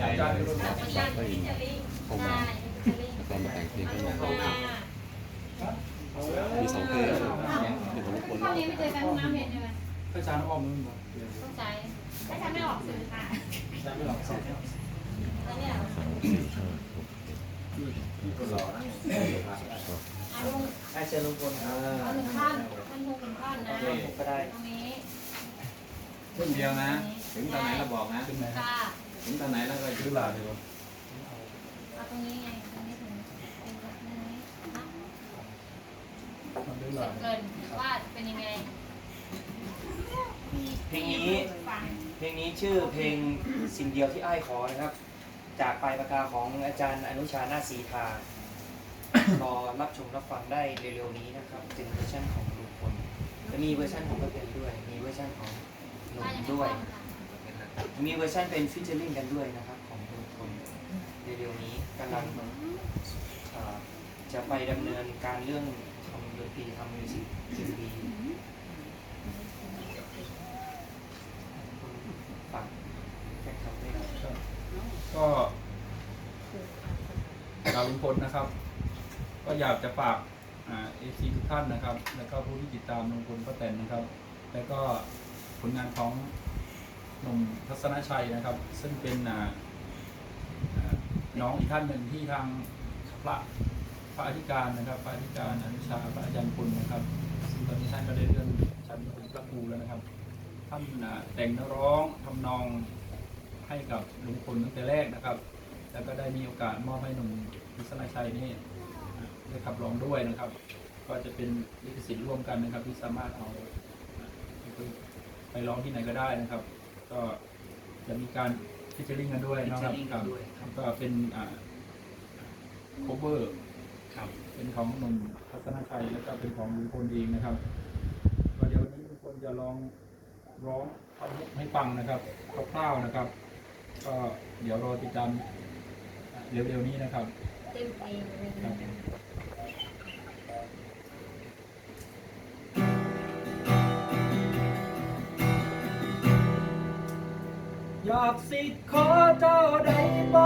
ใจอาจารย์เลยรุ่นจากวันนี้ที่จะลิงใช่ที่จะลิงตอนมาแต่งเพลงมาก็ดูมามามีสองเพลงเป็นของลุงพลข้อนี้ไม่เจอกันห้องน้ำเห็นใช่ไหมอาจารย์อ้อมนู่นบ่ต้องใช้ถ้าฉันไม่ออกสื่อค่ะอาจารย์ไม่หลอกสอนแล้วเนี่ยคนหล่อนะเอาลุงให้เชิญลุงพลครับเอาหนึ่งท่อนท่านลุงหนึ่งท่อนนะผมก็ได้ตรงนี้ครึ่งเดียวนะ ถึงตอนไหนเราบอกนะขึ้นไหมค่ะ ถึงตอนไหนเราก็ขึ้นลาดีกว่าเอาตรงนี้ไงตรงนี้ถึงเป็นแบบนี้นะมันขึ้นเสลาร็จเกินว่าเป็นยังไงเพลงนี้ ฟังเพลงนี้ชื่อเพลงสิ่งเดียวที่อ้ายขอนะครับ จากปลายปากกาของอาจารย์อนุชานาศรีทา รอรับชมรับฟังได้เร็วๆนี้นะครับเป็นเวอร์ชันของลุงพลจะมีเวอร์ชันของกระเพ็นด้วย มีเวอร์ชันของหนุ่ว่ามยังไงด้วย บ้างคะ มีเวอร์ชันเป็นฟิชเชอร์ลิงกันด้วยนะครับ ของลุงพลเร็วๆนี้กำลังเอ่อจะไปดำเนินการเรื่องทำดนตรีทำมิวสิกทีวีฝากแฟนคลับด้วยนะครับ ก็ดาวลุงพลนะครับ ก็อยากจะฝากเอซีทุกท่านนะครับ แล้วก็ผู้ที่ติดตามลุงพลป้าแตนนะครับ แล้วก็ผลงานของ หนุ่มทัศนชัยนะครับ ซึ่งเป็นน้องอีกท่านหนึ่งที่ทางพระพระอธิการนะครับพระอธิการอนุชาพระอาจารย์คุณนะครับซึ่งตอนนี้ท่านก็ได้เลื่อนชั้นเป็นพระครูแล้วนะครับท่านแต่งนร้องทำนองให้กับลุงพลตั้งแต่แรกนะครับ แล้วก็ได้มีโอกาสมอบให้หนุ่มทัศนชัยนี่ได้ขับร้องด้วยนะครับ ก็จะเป็นลิขสิทธิ์ร่วมกันนะครับที่สามารถเอาไปร้องที่ไหนก็ได้นะครับ ก็จะมีการฟิชเชอร์ลิงกันด้วยนะครับ featuring กันด้วยครับ ก็เป็นอ่า cover ครับเป็นของหนุ่มทัศนชัยแล้วก็เป็นของลุงพลเองนะครับก็เดี๋ยววันนี้ลุงพลจะลองร้องท่อนฮุกให้ฟังนะครับคร่าวๆนะครับ ก็เดี๋ยวรอติดตามเร็วๆนี้นะครับ เต็มเพลงเลยครับ อยากสิขอเจ้าได้บ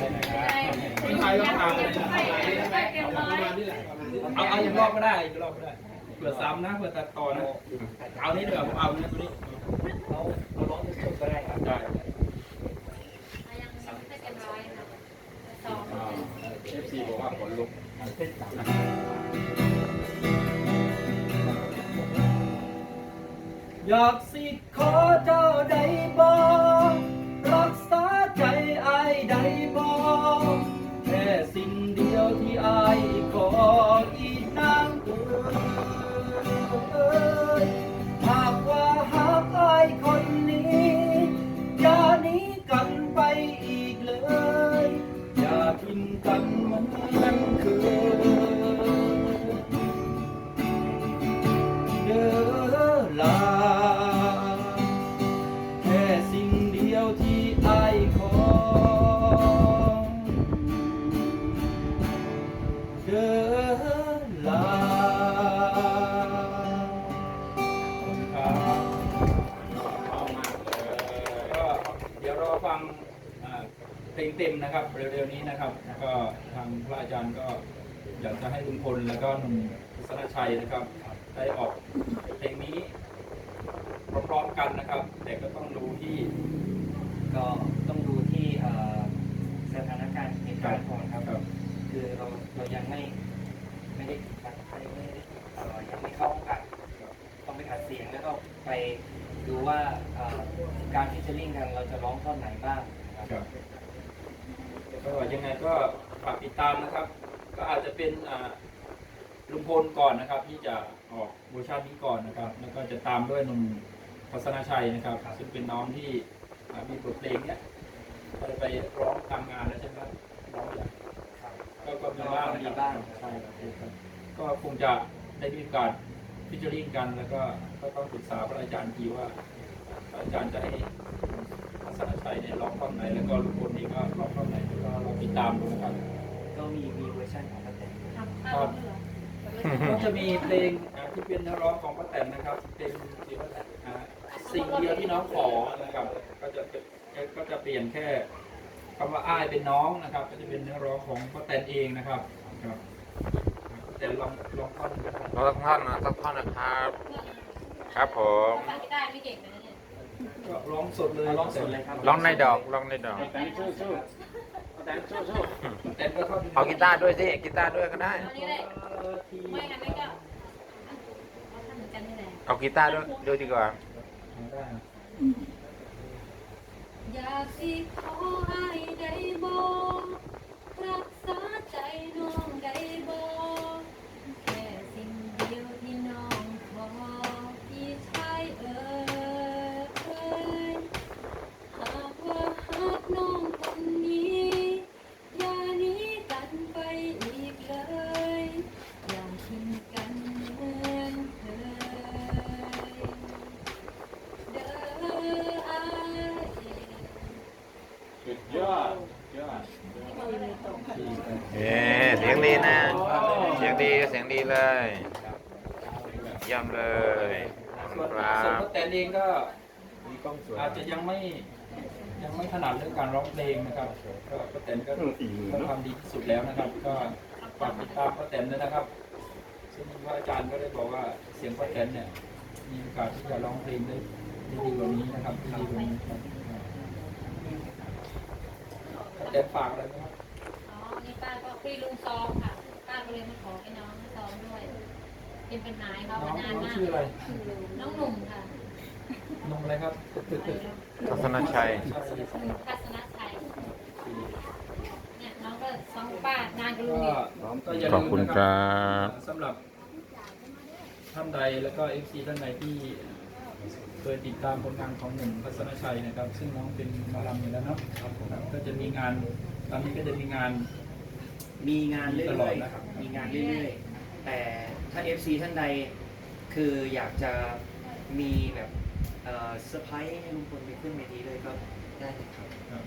มันหายไปไหนครับมันหายต้องทางเลยเอาเอาอย่างรอบก็ได้อีกรอบก็ได้เผื่อซ้ำนะเผื่อตัดต่อนะเอานี้เดี๋ยวผมเอาเนี่ยตัวนี้เราเราร้องที่สุดก็ได้ครับได้เอยนะสองเอฟซีบอกว่าขนลุกอยากสิขอเจ้าได้บ ฟังอ่าเพลงเต็มนะครับเร็วๆนี้นะครับก็ทางพระอาจารย์ก็อยากจะให้ลุงพลแล้วก็หนุ่มศนชัยนะครับ ได้ออกเพลงนี้พร้อมๆกันนะครับ แต่ก็ต้องดูที่ก็ต้องดูที่เอ่อสถานการณ์เหตุการณ์ก่อนครับครับคือเราเรายังไม่ไม่ได้ยังไม่ได้เอ่อยังไม่เข้าห้องอัดต้องไปอัดเสียงแล้วก็ไปดู ว่าเอ่อการฟิชเชอร์ลิงกันเราจะร้องท่อนไหนบ้างนะครับก็ยังไงก็ฝากติดตามนะครับ ก็อาจจะเป็นอ่าลุงพลก่อนนะครับ ที่จะออกเวอร์ชันนี้ก่อนนะครับ แล้วก็จะตามด้วยหนุ่มพัฒนาชัยนะครับ ซึ่งเป็นน้องที่อ่ามีบทเพลงเนี้ยก็ได้ไปร้องตามงานแล้วใช่ไหมครับร้องอย่างครับก็ก็มีบ้างนะมีครับบ้างใช่ครับก็คงจะได้มีโอกาส พิจารณากันแล้วก็ก็ต้องปรึกษาพระอาจารย์ทีว่าพระอาจารย์จะให้พัฒนาชัยเนี่ยร้องท่อนไหนแล้วก็ลุงพลนี่ก็ร้องท่อนไหนแล้วก็เราติดตามดูนะครับก็มีมีเวอร์ชันของป้าแตนทำข้าวเหลือก็จะมีเพลงอ่าที่เป็นเนื้อร้องของป้าแตนนะครับเป็นอ่าสิ่งเดียวที่น้องขอนะครับก็จะเป็นก็จะเปลี่ยนแค่คำว่าอ้ายเป็นน้องนะครับ ก็จะเป็นเนื้อร้องของป้าแตนเองนะครับครับ แต่ลองลองท่อนดูนะครับเราสักท่อนนะสักท่อนนะครับ ครับผมฟังกีตาร์ไม่เก่งเลยนะเนี่ยก็ร้องสดเลยร้องสดเลยครับร้องในดอกร้องในดอกแตนสู้สู้แตนสู้สู้ป้าแตนก็ท่อนเอากีตาร์ด้วยสิกีตาร์ด้วยก็ได้อันนี้เลยไม่ค่ะไม่ก็เอาทำเหมือนกันนี่แหละเอากีตาร์ด้วยด้วยดีกว่าได้อยากสิขอ ยอดเสียงดีนะ เสียงดีเสียงดีเลยเยี่ยมเลยส่คุวนณครัส่วนบแตนเองก็อาจจะยังไม่ยังไม่ถนัดเรื่องการร้องเพลงนะครับก็ป้าแตนก็สี่หมื่นก็ทำดีที่สุดแล้วนะครับ ก็ฝากติดตามป้าแตนด้วยนะครับซึ่งพระอาจารย์ก็ได้บอกว่าเสียงป้าแตนเนี่ยมีโอกาสที่จะร้องเพลงได้ดีกว่านี้นะครับดีกว่านี้ ครับป้าแตนฝากอะไรไหมครับอ๋อนี่ป้าก็คุยลุงซองค่ะ ป้าก็เลยมาขอให้น้องซองด้วย เป็นปัญหาให้เขาน้องมานานน้องมาก ชื่ออะไรน้องหนุ่มค่ะนมอะไรครับทัศนชัยหนุ่มทัศนชัยเนี่ยน้องก็ซองป้านานกับลุก็งอีกก็อย่าขลือบมคุณนะคครัรับ บสำหรับท่านใดแล้วก็เอฟซีท่านใดที่ เคยติดตามผลงานของหนุ่มพัฒนชัยนะครับ ซึ่งน้องเป็นหมาลำอยู่แล้วเนาะครับผมก็จะมีงานตอนนี้ก็จะมีงาน มีงานเรื่ตลออดยนะครับ ๆ มีงานเรื่อยๆ แต่ถ้า FC ท่านใดคืออยากจะมีแบบเอ่อเซอร์ไพรส์ให้ลุงพลไปขึ้นเวทีเลยก็ได้เลยครับ ครับ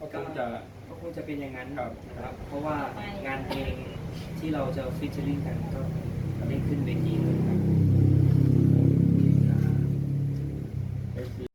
ก็คงจะ ก็คงจะเป็นอย่างนั้นครับ นะครับ เพราะว่างานเพลงที่เราจะฟิชเชอริงกันก็ได้ขึ้นเวที